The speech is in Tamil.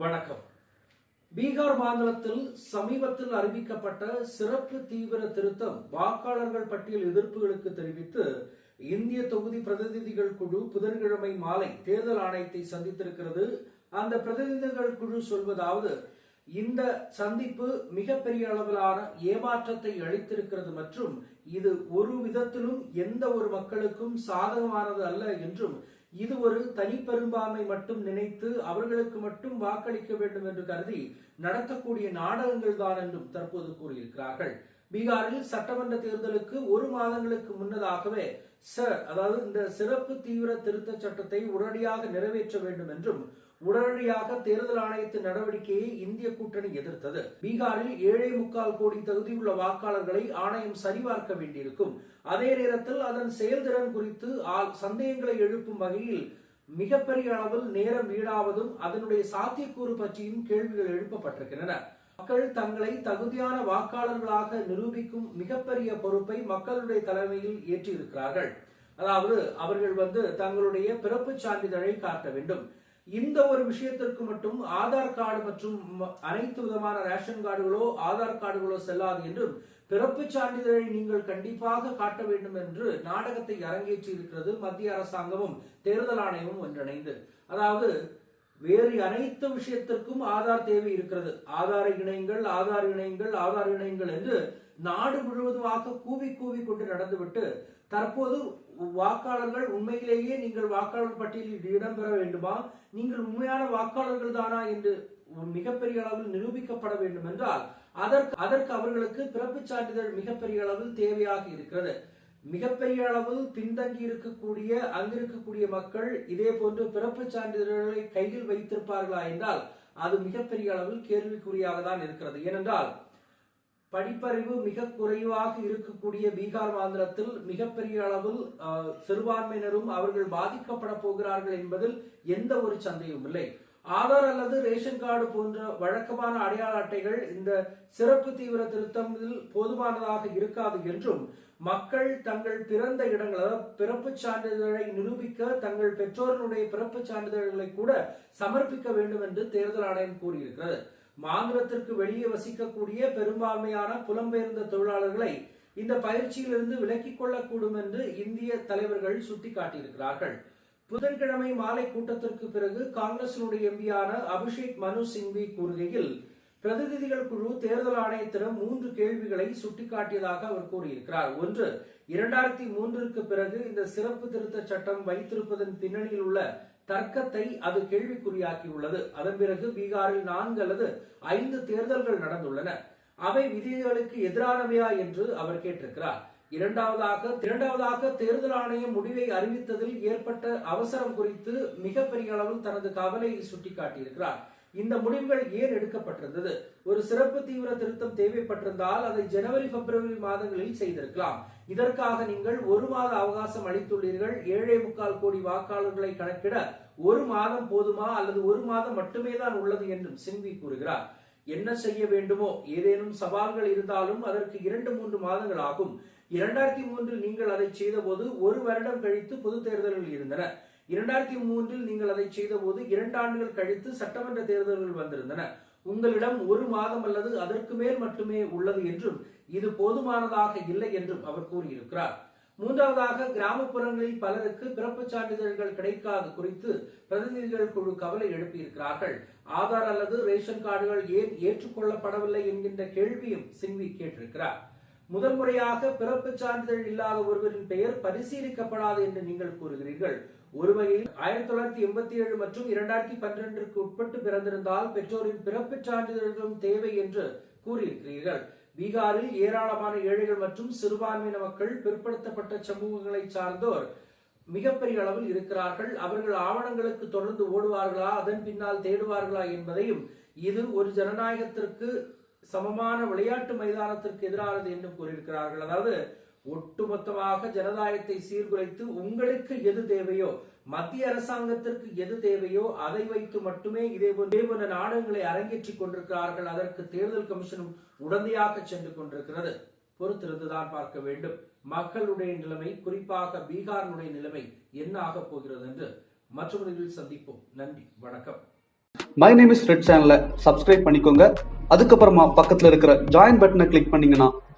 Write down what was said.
வணக்கம். பீகார் மாநிலத்தில் சமீபத்தில் அறிவிக்கப்பட்ட சிறப்பு தீவிர திருத்தம் வாக்காளர்கள் பட்டியல் எதிர்ப்புகளுக்கு தெரிவித்து இந்திய தொகுதி பிரதிநிதிகள் குழு புதன்கிழமை மாலை தேர்தல் ஆணையத்தை சந்தித்திருக்கிறது. அந்த பிரதிநிதிகள் குழு சொல்வதாவது இந்த சந்திப்பு மிகப்பெரிய அளவிலான ஏமாற்றத்தை அளித்திருக்கிறது மற்றும் இது ஒரு விதத்திலும் எந்த ஒரு மக்களுக்கும் சாதகமானது அல்ல என்றும் இது ஒரு தனிப்பெரும்பான்மை மட்டும் நினைத்து அவர்களுக்கு மட்டும் வாக்களிக்க வேண்டும் என்று கருதி நடத்தக்கூடிய நாடகங்கள் தான் என்றும் தற்போது கூறியிருக்கிறார்கள். பீகாரில் சட்டமன்ற தேர்தலுக்கு ஒரு மாதங்களுக்கு முன்னதாகவே சார் அதாவது இந்த சிறப்பு தீவிர திருத்த சட்டத்தை உடனடியாக நிறைவேற்ற வேண்டும் என்றும் உடனடியாக தேர்தல் ஆணையத்தின் நடவடிக்கையை இந்திய கூட்டணி எதிர்த்தது. பீகாரில் ஏழை முக்கால் கோடி தகுதியுள்ள வாக்காளர்களை ஆணையம் சரிபார்க்க வேண்டியிருக்கும். அதே நேரத்தில் அதன் செயல்திறன் குறித்து ஆ- சந்தேகங்களை எழுப்பும் வகையில் மிகப்பெரிய அளவில் நேரம் வீடாவதும் அதனுடைய சாத்தியக்கூறு பற்றியும் கேள்விகள் எழுப்பப்பட்டிருக்கின்றன. மக்கள் தங்களை தகுதியான வாக்காளர்களாக நிரூபிக்கும் மிகப்பெரிய பொறுப்பை மக்களுடைய தலைமையில் ஏற்றிருக்கிறார்கள் அதாவது அவர்கள் வந்து தங்களுடைய பிறப்புச் சான்றிதழை காட்ட வேண்டும். இந்த ஒரு விஷயத்திற்கு மட்டும் ஆதார் கார்டு மற்றும் அனைத்து விதமான ரேஷன் கார்டுகளோ ஆதார் கார்டுகளோ செல்லாது என்றும் பிறப்புச் சான்றிதழை நீங்கள் கண்டிப்பாக காட்ட வேண்டும் என்று நாடகத்தை அரங்கேற்றி இருக்கிறது மத்திய அரசாங்கமும் தேர்தல் ஆணையமும் ஒன்றிணைந்து. அதாவது வேறு அனைத்து விஷயத்திற்கும் ஆதார் தேவை இருக்கிறது. ஆதார இணையங்கள் ஆதார் இணையங்கள் ஆதார் இணையங்கள் என்று நாடு முழுவதுமாக கூவி கூவி கொண்டு நடந்துவிட்டு தற்போது வாக்காளர்கள் உண்மையிலேயே நீங்கள் வாக்காளர் பட்டியலில் இடம்பெற வேண்டுமா? நீங்கள் உண்மையான வாக்காளர்கள் தானா என்று மிகப்பெரிய அளவில் நிரூபிக்கப்பட வேண்டும் என்றால் அதற்கு அதற்கு அவர்களுக்கு பிறப்புச் சான்றிதழ் மிகப்பெரிய அளவில் தேவையாக இருக்கிறது. மிகப்பெரிய அளவில் பின்தங்கி இருக்கக்கூடிய அங்கிருக்கக்கூடிய மக்கள் இதே போன்று பிறப்புச் சான்றிதழ்களை கையில் வைத்திருப்பார்களா என்றால் அது மிகப்பெரிய அளவில் கேள்விக்குறியாக தான் இருக்கிறது. ஏனென்றால் படிப்பறிவு மிக குறைவாக இருக்கக்கூடிய பீகார் மாநிலத்தில் மிகப்பெரிய அளவில் சிறுபான்மையினரும் அவர்கள் பாதிக்கப்பட போகிறார்கள் என்பதில் எந்த ஒரு சந்தேகமும் இல்லை. ஆதார் அல்லது ரேஷன் கார்டு போன்ற வழக்கமான அடையாள அட்டைகள் இந்த சிறப்பு தீவிர திருத்தத்தில் போதுமானதாக இருக்காது என்றும் மக்கள் தங்கள் பிறந்த இடங்கள் அதாவது பிறப்புச் சான்றிதழை நிரூபிக்க தங்கள் பெற்றோர்களுடைய பிறப்புச் சான்றிதழ்களை கூட சமர்ப்பிக்க வேண்டும் என்று தேர்தல் ஆணையம் கூறியிருக்கிறது. மாநிலத்திற்கு வெளியே வசிக்கக்கூடிய பெரும்பான்மையான புலம்பெயர்ந்த தொழிலாளர்களை இந்த பயிற்சியிலிருந்து விலக்கிக் கொள்ளக்கூடும் என்று இந்திய தலைவர்கள் சுட்டிக்காட்டியிருக்கிறார்கள். புதன்கிழமை மாலை கூட்டத்திற்கு பிறகு காங்கிரசினுடைய எம்பியான அபிஷேக் மனு சிங்வி கூறுகையில் பிரதிநிதிகள் குழு தேர்தல் ஆணையத்திடம் மூன்று கேள்விகளை சுட்டிக்காட்டியதாக அவர் கூறியிருக்கிறார். ஒன்று இரண்டாயிரத்தி மூன்றிற்கு பிறகு இந்த சிறப்பு திருத்த சட்டம் வைத்திருப்பதன் பின்னணியில் உள்ள தர்க்கத்தை அது கேள்விக்குறியாக்கியுள்ளது. அதன் பிறகு பீகாரில் நான்கு அல்லது ஐந்து தேர்தல்கள் நடந்துள்ளன. அவை விதிகளுக்கு எதிரானவையா என்று அவர் கேட்டிருக்கிறார். இரண்டாவதாக இரண்டாவதாக தேர்தல் ஆணையம் முடிவை அறிவித்ததில் ஏற்பட்ட அவசரம் குறித்து மிகப்பெரிய அளவில் தனது கவலையை சுட்டிக்காட்டியிருக்கிறார். இந்த முடிவுகள் ஏன் எடுக்கப்பட்டிருந்தது? ஒரு சிறப்பு தீவிர திருத்தம் தேவைப்பட்டிருந்தால் அதை ஜனவரி பிப்ரவரி மாதங்களில் செய்திருக்கலாம். இதற்காக நீங்கள் ஒரு மாத அவகாசம் அளித்துள்ளீர்கள். ஏழே முக்கால் கோடி வாக்காளர்களை கணக்கிட ஒரு மாதம் போதுமா அல்லது ஒரு மாதம் மட்டுமே தான் உள்ளது என்றும் சிங்வி கூறுகிறார். என்ன செய்ய வேண்டுமோ? ஏதேனும் சவால்கள் இருந்தாலும் அதற்கு இரண்டு மூன்று மாதங்கள் ஆகும். இரண்டாயிரத்தி மூன்றில் நீங்கள் அதை செய்தபோது ஒரு வருடம் கழித்து பொது தேர்தல்கள் இருந்தன. இரண்டாயிரத்தி மூன்றில் நீங்கள் அதை செய்தபோது இரண்டு ஆண்டுகள் கழித்து சட்டமன்ற தேர்தல்கள் வந்திருந்தன. உங்களிடம் ஒரு மாதம் அல்லது அதற்கு மேல் மட்டுமே உள்ளது என்றும் இது போதுமானதாக இல்லை என்றும் அவர் கூறியிருக்கிறார். மூன்றாவதாக கிராமப்புறங்களில் பலருக்கு பிறப்பு சான்றிதழ்கள் கிடைக்காது குறித்து பிரதிநிதிகள் குழு கவலை எழுப்பியிருக்கிறார்கள். ஆதார் அல்லது ரேஷன் கார்டுகள் ஏன் ஏற்றுக்கொள்ளப்படவில்லை என்கின்ற கேள்வியும் சிங்வி கேட்டிருக்கிறார். முதல் முறையாக பிறப்பு சான்றிதழ் இல்லாத ஒருவரின் பெயர் பரிசீலிக்கப்படாது என்று நீங்கள் கூறுகிறீர்கள். ஒரு வகையில் ஆயிரத்தி தொள்ளாயிரத்தி எண்பத்தி ஏழு மற்றும் இரண்டாயிரத்தி பன்னிரண்டிற்கு உட்பட்டு பிறந்திருந்தால் பெற்றோரின் பிறப்புச் சான்றிதழ்களும் தேவை என்று கூறியிருக்கிறீர்கள். பீகாரில் ஏராளமான ஏழைகள் மற்றும் சிறுபான்மையின மக்கள் பிற்படுத்தப்பட்ட சமூகங்களை சார்ந்தோர் மிகப்பெரிய அளவில் இருக்கிறார்கள். அவர்கள் ஆவணங்களுக்கு தொடர்ந்து ஓடுவார்களா? அதன் பின்னால் தேடுவார்களா என்பதையும் இது ஒரு ஜனநாயகத்திற்கு சமமான விளையாட்டு மைதானத்திற்கு எதிரானது என்றும் கூறியிருக்கிறார்கள். அதாவது ஒட்டுமொத்தமாக ஜனநாயகத்தை சீர்குலைத்து உங்களுக்கு எது தேவையோ மத்திய அரசாங்கத்திற்கு எது தேவையோ அதை வைத்து மட்டுமே இதே போன்ற நாடகங்களை அரங்கேற்றிக் கொண்டிருக்கிறார்கள். அதற்கு தேர்தல் கமிஷனும் உடந்தையாக சென்று கொண்டிருக்கிறது. பொறுத்திருந்துதான் பார்க்க வேண்டும். மக்களுடைய நிலைமை குறிப்பாக பீகாரினுடைய நிலைமை என்ன ஆகப் போகிறது என்று மற்றொரு சந்திப்போம். நன்றி. வணக்கம். மை நேம் இஸ் ரெட் சேனலை சப்ஸ்கிரைப் பண்ணிக்கோங்க. அதுக்கப்புறமா பக்கத்தில் இருக்கிற ஜாயின் பட்டனை கிளிக் பண்ணீங்கன்னா